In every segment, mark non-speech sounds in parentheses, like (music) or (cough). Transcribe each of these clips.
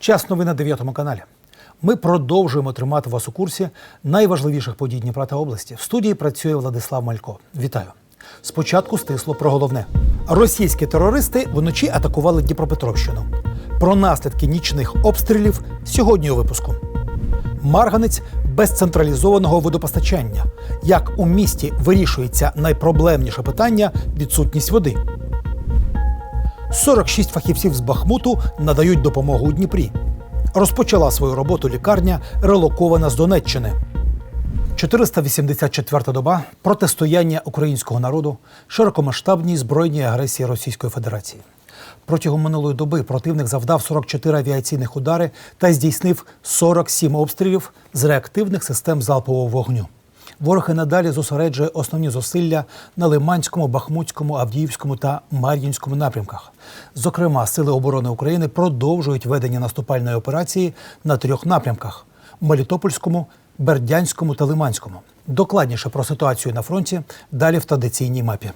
Час новин на 9 каналі. Ми продовжуємо тримати вас у курсі найважливіших подій Дніпра та області. В студії працює Владислав Малько. Вітаю. Спочатку стисло про головне. Російські терористи вночі атакували Дніпропетровщину. Про наслідки нічних обстрілів сьогодні у випуску. Марганець без централізованого водопостачання. Як у місті вирішується найпроблемніше питання відсутність води. 46 фахівців з Бахмуту надають допомогу у Дніпрі. Розпочала свою роботу лікарня, релокована з Донеччини. 484-та доба протистояння українського народу широкомасштабній збройній агресії Російської Федерації. Протягом минулої доби противник завдав 44 авіаційних удари та здійснив 47 обстрілів з реактивних систем залпового вогню. Ворог і надалі зосереджує основні зусилля на Лиманському, Бахмутському, Авдіївському та Мар'їнському напрямках. Зокрема, Сили оборони України продовжують ведення наступальної операції на трьох напрямках: Мелітопольському, Бердянському та Лиманському. Докладніше про ситуацію на фронті далі в традиційній мапі.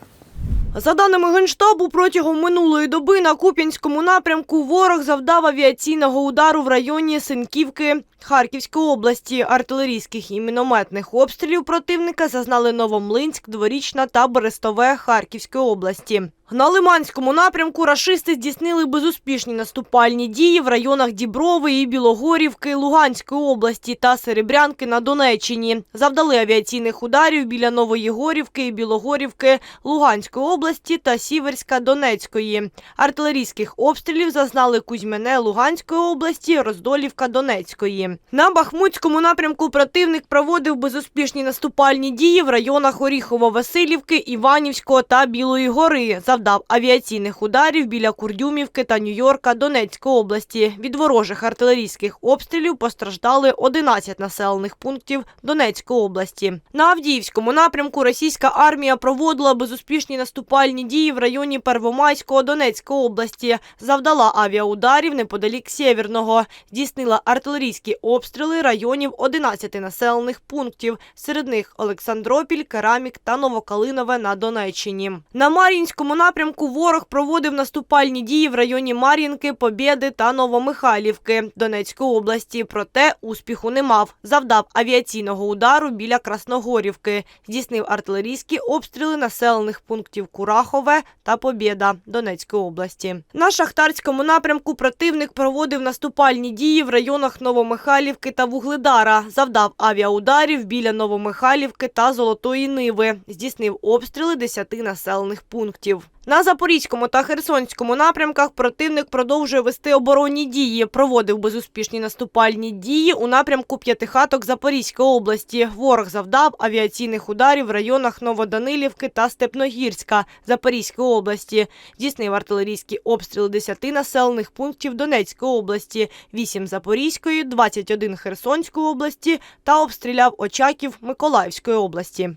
За даними Генштабу, протягом минулої доби на Куп'янському напрямку ворог завдав авіаційного удару в районі Синківки Харківської області. Артилерійських і мінометних обстрілів противника зазнали Новомлинськ, Дворічна та Берестове Харківської області. На Лиманському напрямку рашисти здійснили безуспішні наступальні дії в районах Діброви і Білогорівки Луганської області та Серебрянки на Донеччині. Завдали авіаційних ударів біля Новоєгорівки і Білогорівки Луганської області та Сіверська Донецької. Артилерійських обстрілів зазнали Кузьмене Луганської області, Роздолівка Донецької. На Бахмутському напрямку противник проводив безуспішні наступальні дії в районах Оріхово-Василівки, Іванівського та Білої гори. Завдав авіаційних ударів біля Курдюмівки та Нью-Йорка Донецької області. Від ворожих артилерійських обстрілів постраждали 11 населених пунктів Донецької області. На Авдіївському напрямку російська армія проводила безуспішні наступальні дії в районі Первомайського Донецької області. Завдала авіаударів неподалік Сєвєрного. Здійснила артилерійські обстріли районів 11 населених пунктів. Серед них Олександропіль, Керамік та Новокалинове на Донеччині. На Мар'їнському напрямку ворог проводив наступальні дії в районі Мар'їнки, Побєди та Новомихайлівки Донецької області. Проте успіху не мав. Завдав авіаційного удару біля Красногорівки. Здійснив артилерійські обстріли населених пунктів Курахове та Побєда Донецької області. На Шахтарському напрямку противник проводив наступальні дії в районах Новомихайлівки та Вугледара. Завдав авіаударів біля Новомихайлівки та Золотої Ниви. Здійснив обстріли 10 населених пунктів. На Запорізькому та Херсонському напрямках противник продовжує вести оборонні дії. Проводив безуспішні наступальні дії у напрямку П'ятихаток Запорізької області. Ворог завдав авіаційних ударів в районах Новоданилівки та Степногірська Запорізької області. Здійснив артилерійські обстріли 10 населених пунктів Донецької області, 8 Запорізької, 21 Херсонської області та обстріляв Очаків Миколаївської області.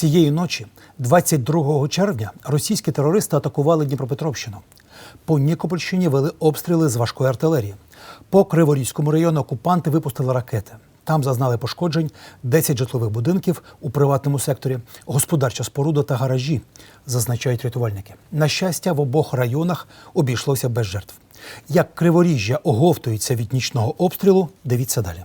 Цієї ночі, 22 червня, російські терористи атакували Дніпропетровщину. По Нікопольщині вели обстріли з важкої артилерії. По Криворізькому району окупанти випустили ракети. Там зазнали пошкоджень 10 житлових будинків у приватному секторі, господарча споруда та гаражі, зазначають рятувальники. На щастя, в обох районах обійшлося без жертв. Як Криворіжжя оговтується від нічного обстрілу, дивіться далі.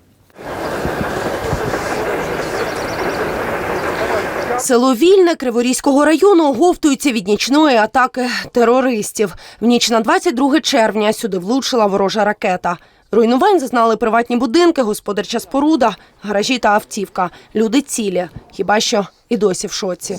Село Вільне Криворізького району оговтується від нічної атаки терористів. В ніч на 22 червня сюди влучила ворожа ракета. Руйнувань зазнали приватні будинки, господарча споруда, гаражі та автівка. Люди цілі, хіба що і досі в шоці.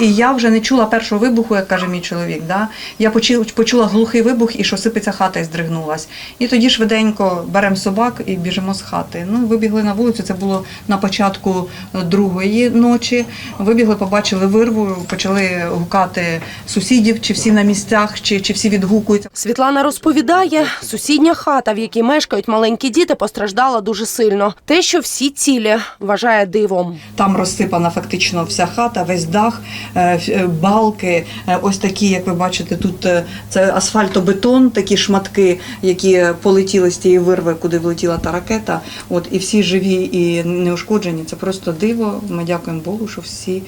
І я вже не чула першого вибуху, як каже мій чоловік. Да? Я почула, глухий вибух і що сипеться хата і здригнулась. І тоді швиденько беремо собак і біжимо з хати. Ну, вибігли на вулицю. Це було на початку другої ночі. Вибігли, побачили вирву, почали гукати сусідів, чи всі на місцях, чи, чи всі відгукуються. Світлана розповідає, сусідня хата, в якій мешкають маленькі діти, постраждала дуже сильно. Те, що всі цілі, вважає дивом. Там розсипана фактично вся хата, весь дах, е, е, балки, е, ось такі, як ви бачите, тут це асфальтобетон, такі шматки, які полетіли з тієї вирви, куди влетіла та ракета. От і всі живі і неушкоджені. Це просто диво. Ми дякуємо Богу, що всі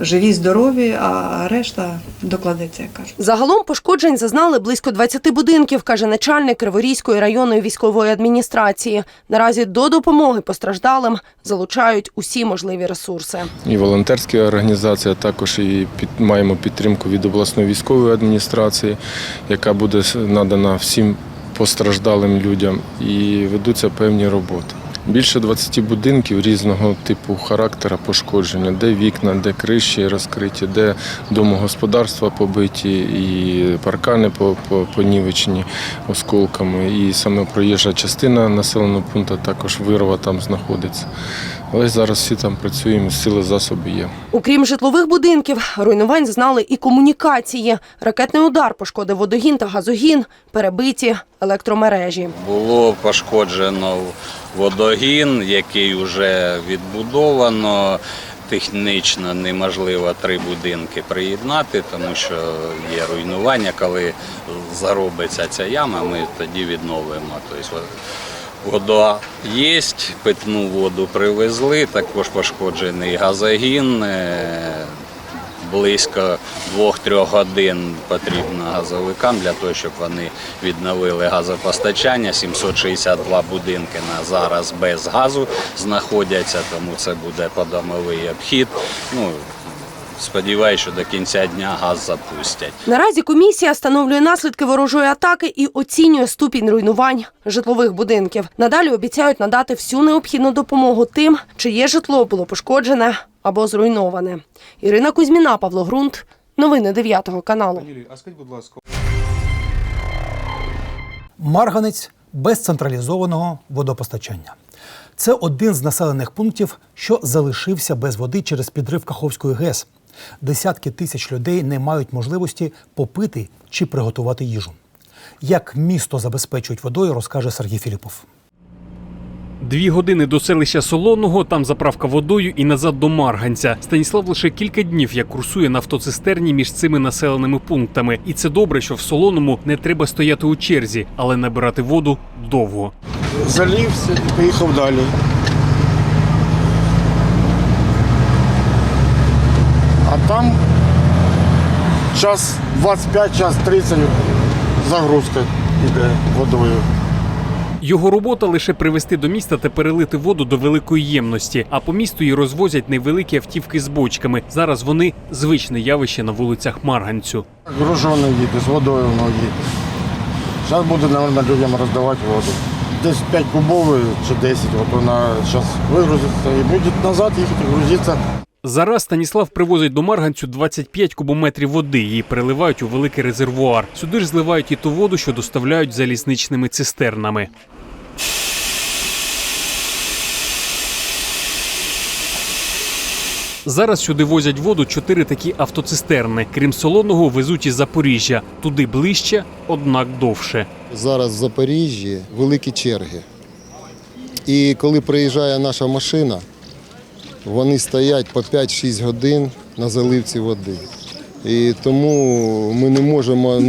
живі, здорові, а решта докладеться, як кажуть. Загалом пошкоджень зазнали близько 20 будинків, каже начальник Криворізької районної військової адміністрації. Наразі до допомоги постраждалим залучають усі можливі ресурси. і волонтерські організації, а також і під, маємо підтримку від обласної військової адміністрації, яка буде надана всім постраждалим людям, і ведуться певні роботи. Більше 20 будинків різного типу характера пошкодження, де вікна, де криші розкриті, де домогосподарства побиті, і паркани по- по- понівечені осколками. І саме проїжджа частина населеного пункту також вирва там знаходиться. Але зараз всі там працюємо, сили засоби є. Окрім житлових будинків, руйнувань зазнали і комунікації. Ракетний удар пошкодив водогін та газогін, перебиті електромережі. Було пошкоджено водогін, який вже відбудовано. Технічно неможливо три будинки приєднати, тому що є руйнування. Коли заробиться ця яма, ми тоді відновимо. Тобто вода є, питну воду привезли, також пошкоджений газогін. е, Близько 2-3 годин потрібно газовикам для того, щоб вони відновили газопостачання. 762 будинки на зараз без газу знаходяться, тому це буде подомовий обхід. Ну, сподіваюся, що до кінця дня газ запустять. Наразі комісія встановлює наслідки ворожої атаки і оцінює ступінь руйнувань житлових будинків. Надалі обіцяють надати всю необхідну допомогу тим, чиє житло було пошкоджене або зруйноване. Ірина Кузьміна, Павло Грунт. Новини 9 каналу. Марганець без централізованого водопостачання. Це один з населених пунктів, що залишився без води через підрив Каховської ГЕС. Десятки тисяч людей не мають можливості попити чи приготувати їжу. Як місто забезпечують водою, розкаже Сергій Філіпов. Дві години до селища Солоного, там заправка водою і назад до Марганця. Станіслав лише кілька днів як курсує на автоцистерні між цими населеними пунктами. І це добре, що в Солоному не треба стояти у черзі, але набирати воду довго. залився і поїхав далі. А там час 25, час 30 загрузка йде водою. Його робота лише привезти до міста та перелити воду до великої ємності. А по місту її розвозять невеликі автівки з бочками. Зараз вони звичне явище на вулицях Марганцю. Гружено їде, з водою воно їде. Зараз буде, мабуть, людям роздавати воду. Десь 5 кубових чи 10, от вона зараз вигрузиться і буде назад їхати, грузитися. Зараз Станіслав привозить до Марганцю 25 кубометрів води. Її переливають у великий резервуар. Сюди ж зливають і ту воду, що доставляють залізничними цистернами. Зараз сюди возять воду чотири такі автоцистерни. Крім солоного, везуть із Запоріжжя. Туди ближче, однак довше. Зараз в Запоріжжі великі черги. І коли приїжджає наша машина, вони стоять по 5-6 годин на заливці води. І тому ми не можемо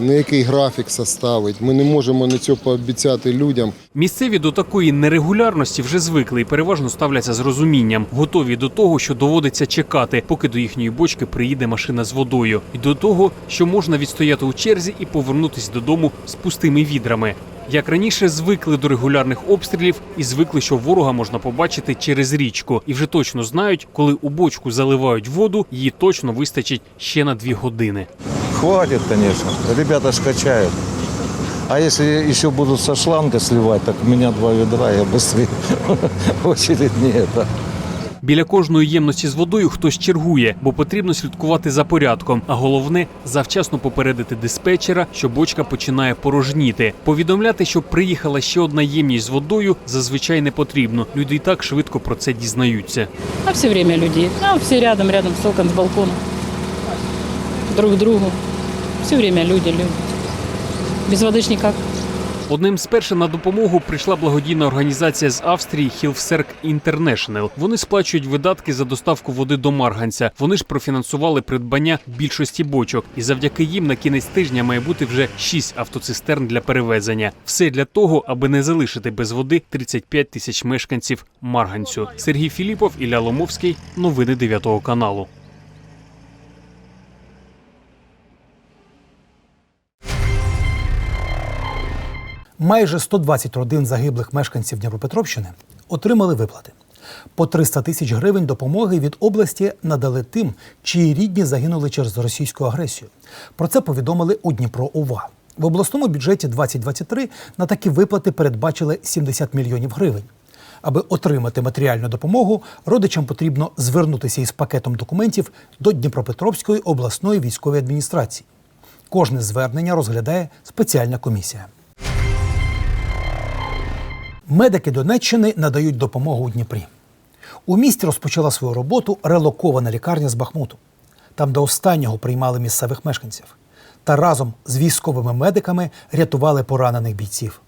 ніякий графік составити, ми не можемо нічого пообіцяти людям. Місцеві до такої нерегулярності вже звикли і переважно ставляться з розумінням, готові до того, що доводиться чекати, поки до їхньої бочки приїде машина з водою, і до того, що можна відстояти у черзі і повернутися додому з пустими відрами. Як раніше звикли до регулярних обстрілів і звикли, що ворога можна побачити через річку, і вже точно знають, коли у бочку заливають воду, її точно вистачить ще на дві години. Хватит, конечно. Ребята скачают. А если еще будут со шланга сливать, так у меня два ведра, я быстрее. (laughs) Очередь не это. Біля кожної ємності з водою хтось чергує, бо потрібно слідкувати за порядком. А головне завчасно попередити диспетчера, що бочка починає порожніти. Повідомляти, що приїхала ще одна ємність з водою, зазвичай не потрібно. Люди і так швидко про це дізнаються. А все время людей. А все рядом, рядом с окон, с балкона. Друг другу. Все время люди, люди. Без воды ж никак. Одним з перших на допомогу прийшла благодійна організація з Австрії Hilfserk International. Вони сплачують видатки за доставку води до Марганця. Вони ж профінансували придбання більшості бочок, і завдяки їм на кінець тижня має бути вже шість автоцистерн для перевезення. Все для того, аби не залишити без води 35 тисяч мешканців Марганцю. Сергій Філіпов, Ілля Ломовський. Новини 9 каналу. Майже 120 родин загиблих мешканців Дніпропетровщини отримали виплати. По 300 тисяч гривень допомоги від області надали тим, чиї рідні загинули через російську агресію. Про це повідомили у Дніпро УВА. В обласному бюджеті 2023 на такі виплати передбачили 70 мільйонів гривень. Аби отримати матеріальну допомогу, родичам потрібно звернутися із пакетом документів до Дніпропетровської обласної військової адміністрації. Кожне звернення розглядає спеціальна комісія. Медики Донеччини надають допомогу у Дніпрі. У місті розпочала свою роботу релокована лікарня з Бахмуту. Там до останнього приймали місцевих мешканців. Та разом з військовими медиками рятували поранених бійців.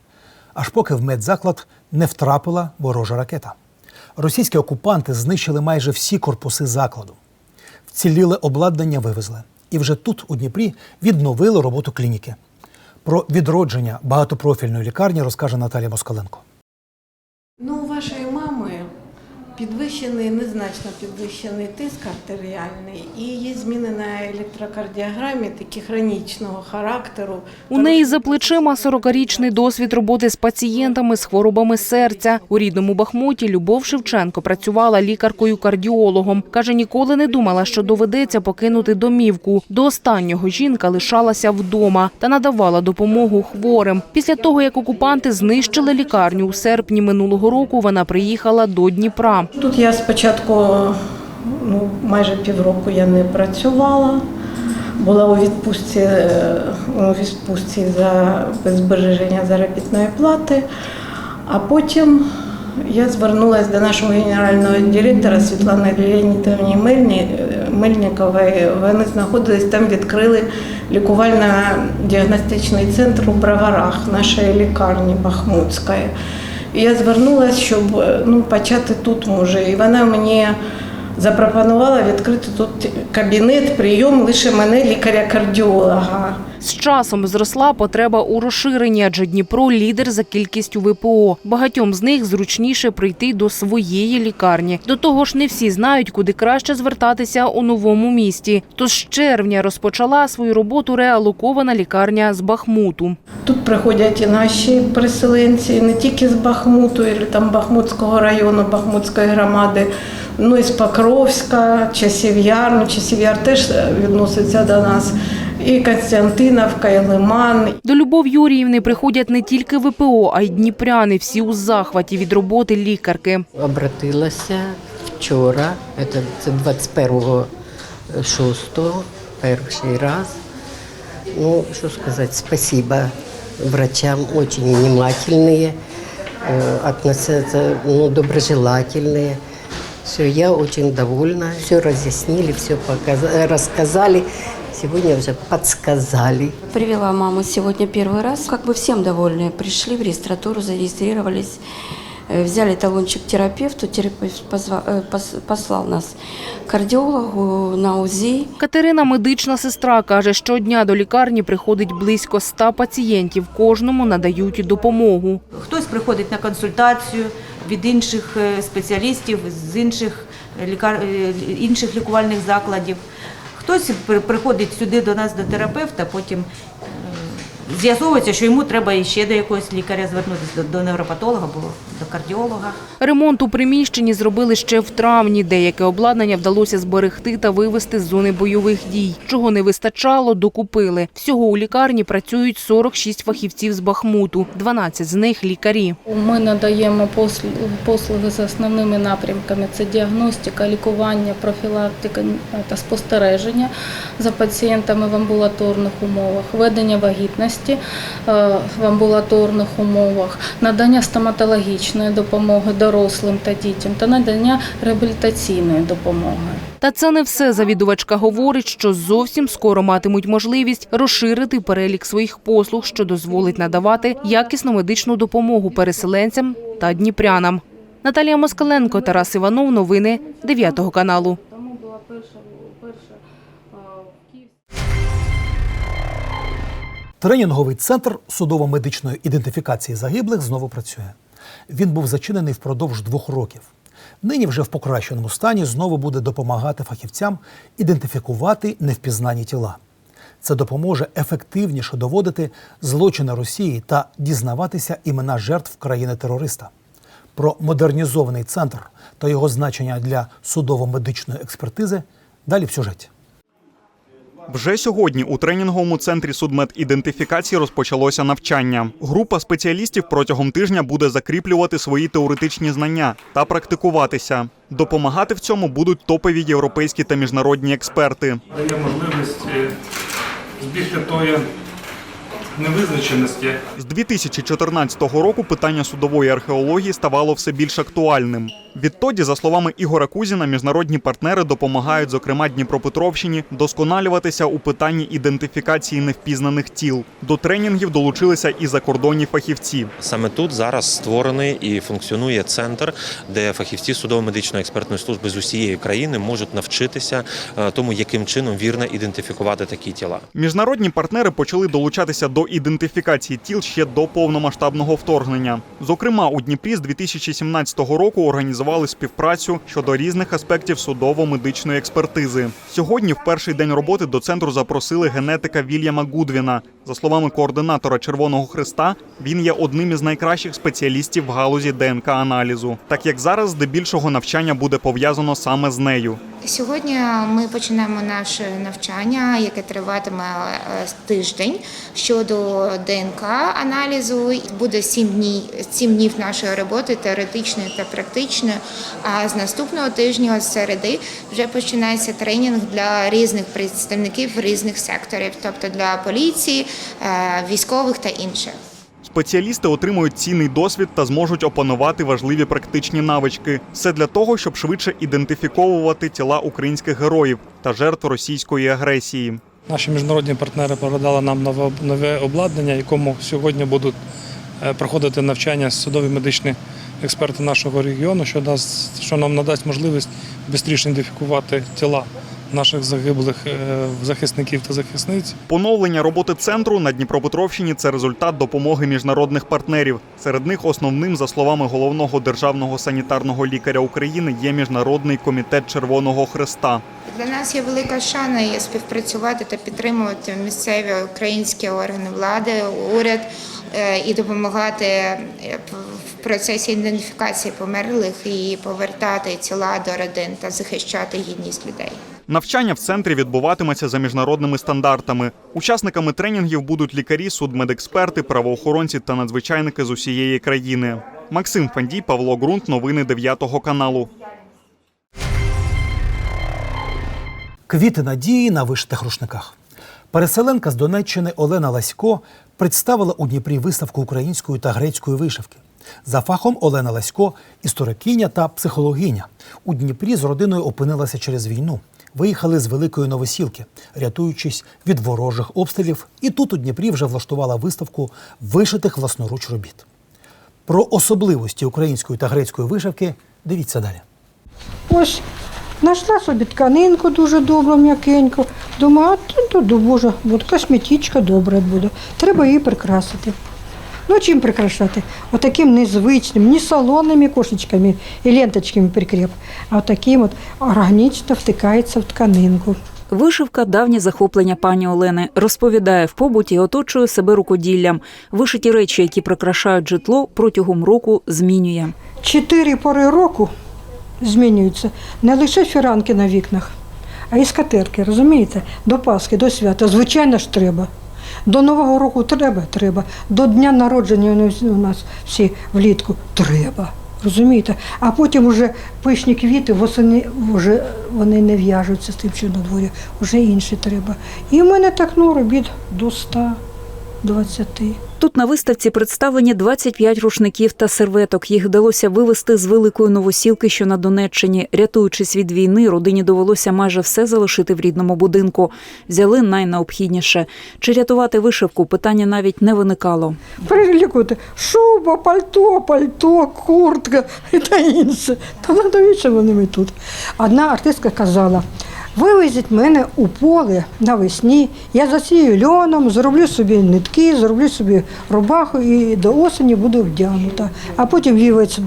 Аж поки в медзаклад не втрапила ворожа ракета. Російські окупанти знищили майже всі корпуси закладу. Вціліле обладнання вивезли. І вже тут, у Дніпрі, відновили роботу клініки. Про відродження багатопрофільної лікарні розкаже Наталія Москаленко. Ну, у вашої мами підвищений, незначно підвищений тиск артеріальний і є зміни на електрокардіограмі такі хронічного характеру. У неї за плечима 40-річний досвід роботи з пацієнтами з хворобами серця. У рідному Бахмуті Любов Шевченко працювала лікаркою-кардіологом. Каже, ніколи не думала, що доведеться покинути домівку. До останнього жінка лишалася вдома та надавала допомогу хворим. Після того, як окупанти знищили лікарню у серпні минулого року, вона приїхала до Дніпра. Тут я спочатку ну, майже півроку я не працювала. Була у відпустці, е, у відпустці за збереження заробітної плати, а потім я звернулася до нашого генерального директора Світлани Леонідовні Мельні- Мельникової. Вони знаходились там, відкрили лікувально-діагностичний центр у Броварах нашої лікарні Бахмутської. І я звернулася, щоб е, ну, почати тут може. І вона мені запропонувала відкрити тут кабінет, прийом лише мене, лікаря-кардіолога. З часом зросла потреба у розширенні, адже Дніпро лідер за кількістю ВПО. Багатьом з них зручніше прийти до своєї лікарні. До того ж, не всі знають, куди краще звертатися у новому місті. Тож з червня розпочала свою роботу реалокована лікарня з Бахмуту. Тут приходять і наші переселенці, не тільки з Бахмуту, і там Бахмутського району, Бахмутської громади, ну і з Покровська, Часів'яр. Ну, Часів'яр теж відноситься до нас І Константиновка, і Лиман, До Любов Юріївни приходять не тільки ВПО, а й дніпряни. Всі у захваті від роботи лікарки. Обратилася вчора, це, це 21.06, перший раз. Ну, що сказати, спасибо врачам, очень внимательные, э, относятся, ну, доброжелательные. Все, я очень довольна, все разъяснили, все показали, рассказали, сегодня уже подсказали. Привела маму сегодня первый раз. Как бы всем довольны. Пришли в регистратуру, зарегистрировались, э, взяли талончик терапевту. Терапевт позва- э, пос- послал нас к кардиологу на УЗИ. Катерина, медична сестра, каже, щодня до лікарні приходить близько ста пацієнтів. Кожному надають допомогу. Хтось приходить на консультацію від інших е, спеціалістів з інших лікар... е, інших лікувальних закладів. Хтось при- приходить сюди до нас до терапевта, потім е, з'ясовується, що йому треба іще до якогось лікаря звернутися до, невропатолога або до кардіолога. Ремонт у приміщенні зробили ще в травні. Деяке обладнання вдалося зберегти та вивезти з зони бойових дій. Чого не вистачало, докупили. Всього у лікарні працюють 46 фахівців з Бахмуту, 12 з них лікарі. Ми надаємо послуги за основними напрямками: це діагностика, лікування, профілактика та спостереження за пацієнтами в амбулаторних умовах, ведення вагітності е, в амбулаторних умовах, надання стоматологічної допомоги дорослим та дітям та надання реабілітаційної допомоги. Та це не все. Завідувачка говорить, що зовсім скоро матимуть можливість розширити перелік своїх послуг, що дозволить надавати якісну медичну допомогу переселенцям та дніпрянам. Наталія Москаленко, Тарас Іванов. Новини 9 каналу. Тренінговий центр судово-медичної ідентифікації загиблих знову працює. Він був зачинений впродовж двох років. Нині вже в покращеному стані знову буде допомагати фахівцям ідентифікувати невпізнані тіла. Це допоможе ефективніше доводити злочини Росії та дізнаватися імена жертв країни-терориста. Про модернізований центр та його значення для судово-медичної експертизи далі в сюжеті. Вже сьогодні у тренінговому центрі судмедідентифікації розпочалося навчання. Група спеціалістів протягом тижня буде закріплювати свої теоретичні знання та практикуватися. Допомагати в цьому будуть топові європейські та міжнародні експерти. дає можливість е, збігти тої невизначеності. З 2014 року питання судової археології ставало все більш актуальним. Відтоді, за словами Ігора Кузіна, міжнародні партнери допомагають, зокрема Дніпропетровщині, досконалюватися у питанні ідентифікації невпізнаних тіл. До тренінгів долучилися і закордонні фахівці. Саме тут зараз створений і функціонує центр, де фахівці судово-медичної експертної служби з усієї країни можуть навчитися е, тому, яким чином вірно ідентифікувати такі тіла. Міжнародні партнери почали долучатися до ідентифікації тіл ще до повномасштабного вторгнення. Зокрема, у Дніпрі з 2017 року організували співпрацю щодо різних аспектів судово-медичної експертизи. Сьогодні, в перший день роботи, до центру запросили генетика Вільяма Гудвіна. За словами координатора Червоного Христа, він є одним із найкращих спеціалістів в галузі ДНК-аналізу, так як зараз здебільшого навчання буде пов'язано саме з нею. Сьогодні ми починаємо наше навчання, яке триватиме е, тиждень щодо ДНК-аналізу. Буде сім днів, сім днів нашої роботи теоретичної та практичної. А з наступного тижня, з середи, вже починається тренінг для різних представників різних секторів, тобто для поліції, е, військових та інших. Спеціалісти отримують цінний досвід та зможуть опанувати важливі практичні навички. Все для того, щоб швидше ідентифіковувати тіла українських героїв та жертв російської агресії. Наші міжнародні партнери передали нам нове, нове обладнання, якому сьогодні будуть е, проходити навчання судові медичні експерти нашого регіону, що дасть, що нам надасть можливість швидше ідентифікувати тіла наших загиблих е, захисників та захисниць. Поновлення роботи центру на Дніпропетровщині це результат допомоги міжнародних партнерів. Серед них основним, за словами головного державного санітарного лікаря України, є міжнародний комітет Червоного Хреста. Для нас є велика шана є співпрацювати та підтримувати місцеві українські органи влади, уряд і допомагати е, в процесі ідентифікації померлих і повертати тіла до родин та захищати гідність людей. Навчання в центрі відбуватиметься за міжнародними стандартами. Учасниками тренінгів будуть лікарі, судмедексперти, правоохоронці та надзвичайники з усієї країни. Максим Фандій, Павло Ґрунт, новини 9 каналу. Квіти надії на вишитих рушниках. Переселенка з Донеччини Олена Ласько представила у Дніпрі виставку української та грецької вишивки. За фахом Олена Ласько історикиня та психологиня. У Дніпрі з родиною опинилася через війну. Виїхали з Великої Новосілки, рятуючись від ворожих обстрілів, і тут у Дніпрі вже влаштувала виставку вишитих власноруч робіт. Про особливості української та грецької вишивки дивіться далі. Ось знайшла собі тканинку дуже добру, м'якеньку. Думаю, а то, то боже, от косметичка добра буде. Треба її прикрасити. Ну, чим прикрашати? Отаким незвичним, не солоними кошечками і ленточками прикреп, а отаким от органічно втикається в тканинку. Вишивка давнє захоплення пані Олени. Розповідає, в побуті оточує себе рукоділлям. Вишиті речі, які прикрашають житло, протягом року змінює. Чотири пори року змінюються не лише фіранки на вікнах, а й скатерки, розумієте? До Пасхи, до свята. Звичайно ж треба. До Нового року треба, треба. До дня народження у нас всі влітку треба. Розумієте? А потім вже пишні квіти, восени вже вони не в'яжуться з тим, що на дворі, вже інші треба. І в мене так ну, робіт до 120. Тут на виставці представлені 25 рушників та серветок. Їх вдалося вивезти з великої новосілки, що на Донеччині. Рятуючись від війни, родині довелося майже все залишити в рідному будинку. Взяли найнеобхідніше. Чи рятувати вишивку? Питання навіть не виникало. Перелікувати шуба, пальто, пальто, куртка та інше. Та навіщо вони ми тут? Одна артистка казала. Вивезіть мене у поле навесні, я засію льоном, зроблю собі нитки, зроблю собі рубаху і до осені буду вдягнута. А потім вівець,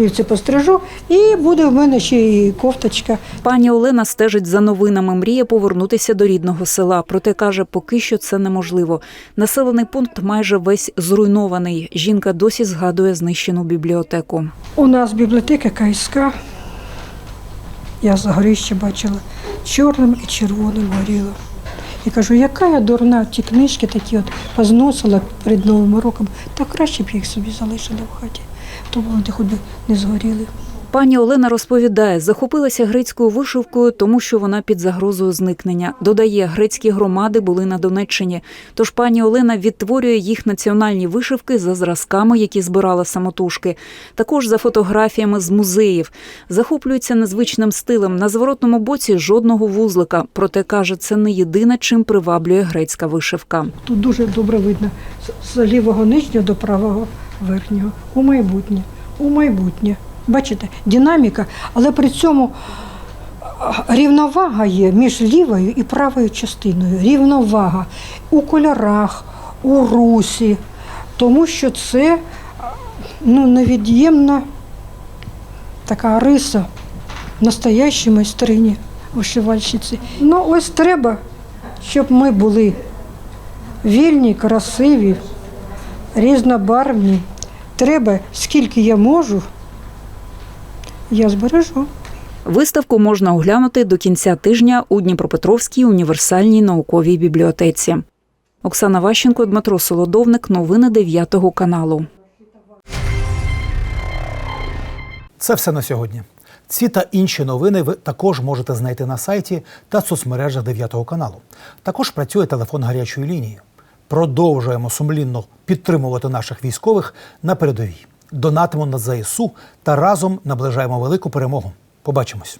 вівці пострижу і буде в мене ще і кофточка. Пані Олена стежить за новинами, мріє повернутися до рідного села. Проте каже, поки що це неможливо. Населений пункт майже весь зруйнований. Жінка досі згадує знищену бібліотеку. У нас бібліотека КСК, я з горища бачила, чорним і червоним горіла. І кажу, яка я дурна, ті книжки такі от позносила перед Новим роком, та краще б їх собі залишили в хаті, то вони хоч би не згоріли. Пані Олена розповідає, захопилася грецькою вишивкою, тому що вона під загрозою зникнення. Додає, грецькі громади були на Донеччині. Тож пані Олена відтворює їх національні вишивки за зразками, які збирала самотужки. Також за фотографіями з музеїв. Захоплюється незвичним стилем. На зворотному боці жодного вузлика. Проте каже, це не єдине, чим приваблює грецька вишивка. Тут дуже добре видно з- лівого нижнього до правого верхнього. У майбутнє, у майбутнє. Бачите, динаміка, але при цьому рівновага є між лівою і правою частиною. Рівновага у кольорах, у русі, тому що це ну, невід'ємна така риса настоящої майстрині вишивальщиці. Ну, ось треба, щоб ми були вільні, красиві, різнобарвні. Треба, скільки я можу, я збережу. Виставку можна оглянути до кінця тижня у Дніпропетровській універсальній науковій бібліотеці. Оксана Ващенко, Дмитро Солодовник. Новини 9 каналу. Це все на сьогодні. Ці та інші новини ви також можете знайти на сайті та соцмережах 9 каналу. Також працює телефон гарячої лінії. Продовжуємо сумлінно підтримувати наших військових на передовій. Донатимо на ЗСУ та разом наближаємо велику перемогу. Побачимось.